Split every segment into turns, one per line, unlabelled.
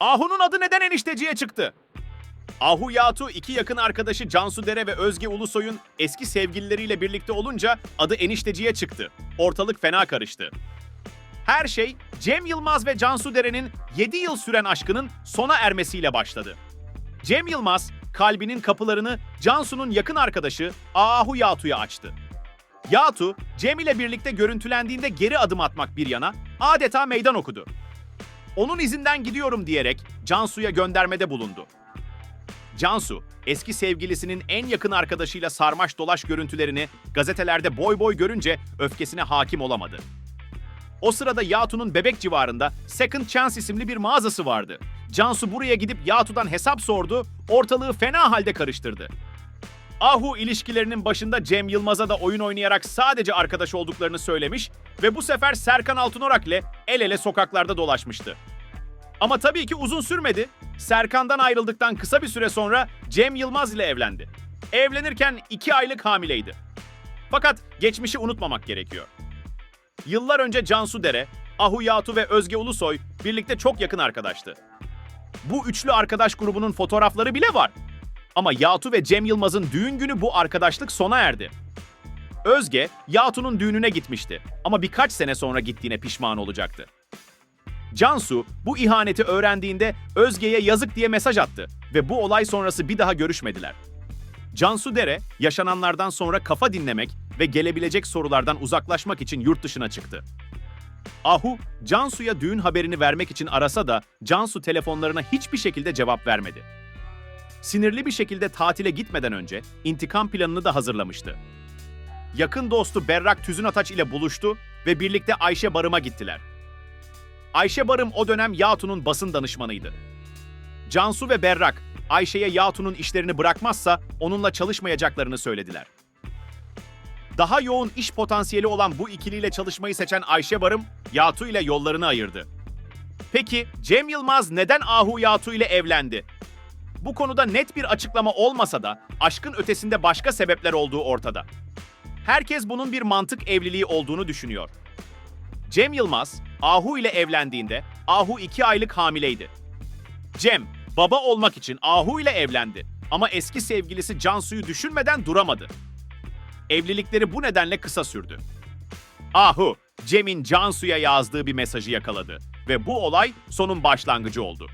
Ahu'nun adı neden enişteciye çıktı? Ahu Yatu iki yakın arkadaşı Cansu Dere ve Özge Ulusoy'un eski sevgilileriyle birlikte olunca adı enişteciye çıktı. Ortalık fena karıştı. Her şey Cem Yılmaz ve Cansu Dere'nin 7 yıl süren aşkının sona ermesiyle başladı. Cem Yılmaz kalbinin kapılarını Cansu'nun yakın arkadaşı Ahu Yatu'ya açtı. Yatu, Cem ile birlikte görüntülendiğinde geri adım atmak bir yana adeta meydan okudu. Onun izinden gidiyorum diyerek Cansu'ya göndermede bulundu. Cansu, eski sevgilisinin en yakın arkadaşıyla sarmaş dolaş görüntülerini gazetelerde boy boy görünce öfkesine hakim olamadı. O sırada Yatu'nun Bebek civarında Second Chance isimli bir mağazası vardı. Cansu buraya gidip Yatu'dan hesap sordu, ortalığı fena halde karıştırdı. Ahu ilişkilerinin başında Cem Yılmaz'a da oyun oynayarak sadece arkadaş olduklarını söylemiş ve bu sefer Serkan Altınorak ile el ele sokaklarda dolaşmıştı. Ama tabii ki uzun sürmedi. Serkan'dan ayrıldıktan kısa bir süre sonra Cem Yılmaz ile evlendi. Evlenirken iki aylık hamileydi. Fakat geçmişi unutmamak gerekiyor. Yıllar önce Cansu Dere, Ahu Yatu ve Özge Ulusoy birlikte çok yakın arkadaştı. Bu üçlü arkadaş grubunun fotoğrafları bile var. Ama Yatu ve Cem Yılmaz'ın düğün günü bu arkadaşlık sona erdi. Özge, Yatu'nun düğününe gitmişti ama birkaç sene sonra gittiğine pişman olacaktı. Cansu bu ihaneti öğrendiğinde Özge'ye yazık diye mesaj attı ve bu olay sonrası bir daha görüşmediler. Cansu Dere, yaşananlardan sonra kafa dinlemek ve gelebilecek sorulardan uzaklaşmak için yurt dışına çıktı. Ahu, Cansu'ya düğün haberini vermek için arasa da Cansu telefonlarına hiçbir şekilde cevap vermedi. Sinirli bir şekilde tatile gitmeden önce intikam planını da hazırlamıştı. Yakın dostu Berrak Tüzün Ataç ile buluştu ve birlikte Ayşe Barım'a gittiler. Ayşe Barım o dönem Yatu'nun basın danışmanıydı. Cansu ve Berrak, Ayşe'ye Yatu'nun işlerini bırakmazsa onunla çalışmayacaklarını söylediler. Daha yoğun iş potansiyeli olan bu ikiliyle çalışmayı seçen Ayşe Barım, Yatu ile yollarını ayırdı. Peki Cem Yılmaz neden Ahu Yatu ile evlendi? Bu konuda net bir açıklama olmasa da aşkın ötesinde başka sebepler olduğu ortada. Herkes bunun bir mantık evliliği olduğunu düşünüyor. Cem Yılmaz, Ahu ile evlendiğinde Ahu 2 aylık hamileydi. Cem, baba olmak için Ahu ile evlendi ama eski sevgilisi Cansu'yu düşünmeden duramadı. Evlilikleri bu nedenle kısa sürdü. Ahu, Cem'in Cansu'ya yazdığı bir mesajı yakaladı ve bu olay sonun başlangıcı oldu.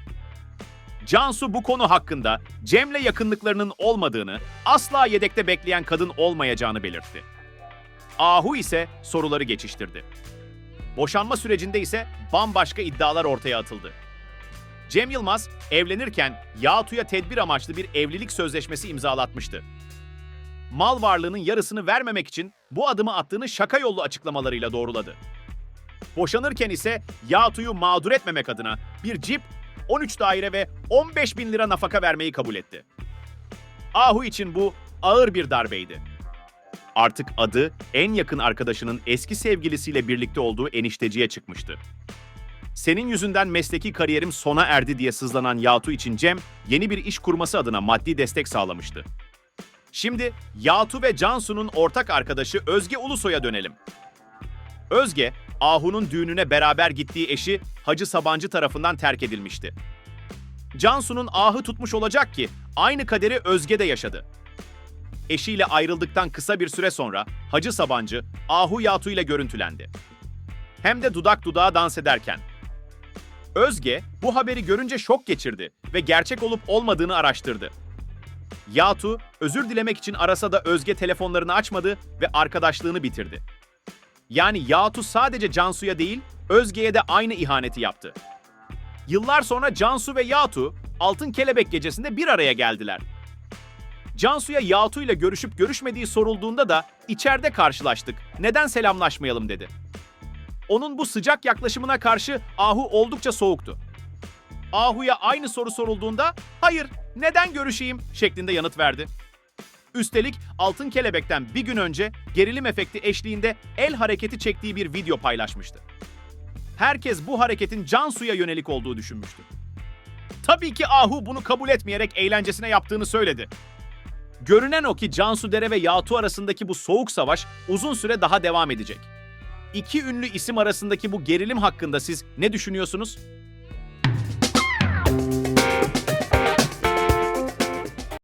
Cansu bu konu hakkında Cem'le yakınlıklarının olmadığını, asla yedekte bekleyen kadın olmayacağını belirtti. Ahu ise soruları geçiştirdi. Boşanma sürecinde ise bambaşka iddialar ortaya atıldı. Cem Yılmaz evlenirken Yatu'ya tedbir amaçlı bir evlilik sözleşmesi imzalatmıştı. Mal varlığının yarısını vermemek için bu adımı attığını şaka yollu açıklamalarıyla doğruladı. Boşanırken ise Yatu'yu mağdur etmemek adına bir cip, 13 daire ve 15 bin lira nafaka vermeyi kabul etti. Ahu için bu ağır bir darbeydi. Artık adı en yakın arkadaşının eski sevgilisiyle birlikte olduğu enişteciye çıkmıştı. Senin yüzünden mesleki kariyerim sona erdi diye sızlanan Yatu için Cem, yeni bir iş kurması adına maddi destek sağlamıştı. Şimdi Yatu ve Cansu'nun ortak arkadaşı Özge Ulusoy'a dönelim. Özge, Ahu'nun düğününe beraber gittiği eşi Hacı Sabancı tarafından terk edilmişti. Cansu'nun ahı tutmuş olacak ki aynı kaderi Özge de yaşadı. Eşiyle ayrıldıktan kısa bir süre sonra Hacı Sabancı Ahu Yatu ile görüntülendi. Hem de dudak dudağa dans ederken. Özge bu haberi görünce şok geçirdi ve gerçek olup olmadığını araştırdı. Yatu özür dilemek için arasa da Özge telefonlarını açmadı ve arkadaşlığını bitirdi. Yani Yatu sadece Cansu'ya değil, Özge'ye de aynı ihaneti yaptı. Yıllar sonra Cansu ve Yatu Altın Kelebek gecesinde bir araya geldiler. Cansu'ya Yatu ile görüşüp görüşmediği sorulduğunda da içeride karşılaştık. Neden selamlaşmayalım dedi. Onun bu sıcak yaklaşımına karşı Ahu oldukça soğuktu. Ahu'ya aynı soru sorulduğunda hayır neden görüşeyim şeklinde yanıt verdi. Üstelik Altın Kelebek'ten bir gün önce gerilim efekti eşliğinde el hareketi çektiği bir video paylaşmıştı. Herkes bu hareketin Cansu'ya yönelik olduğu düşünmüştü. Tabii ki Ahu bunu kabul etmeyerek eğlencesine yaptığını söyledi. Görünen o ki Cansu Dere ve Yatu arasındaki bu soğuk savaş uzun süre daha devam edecek. İki ünlü isim arasındaki bu gerilim hakkında siz ne düşünüyorsunuz?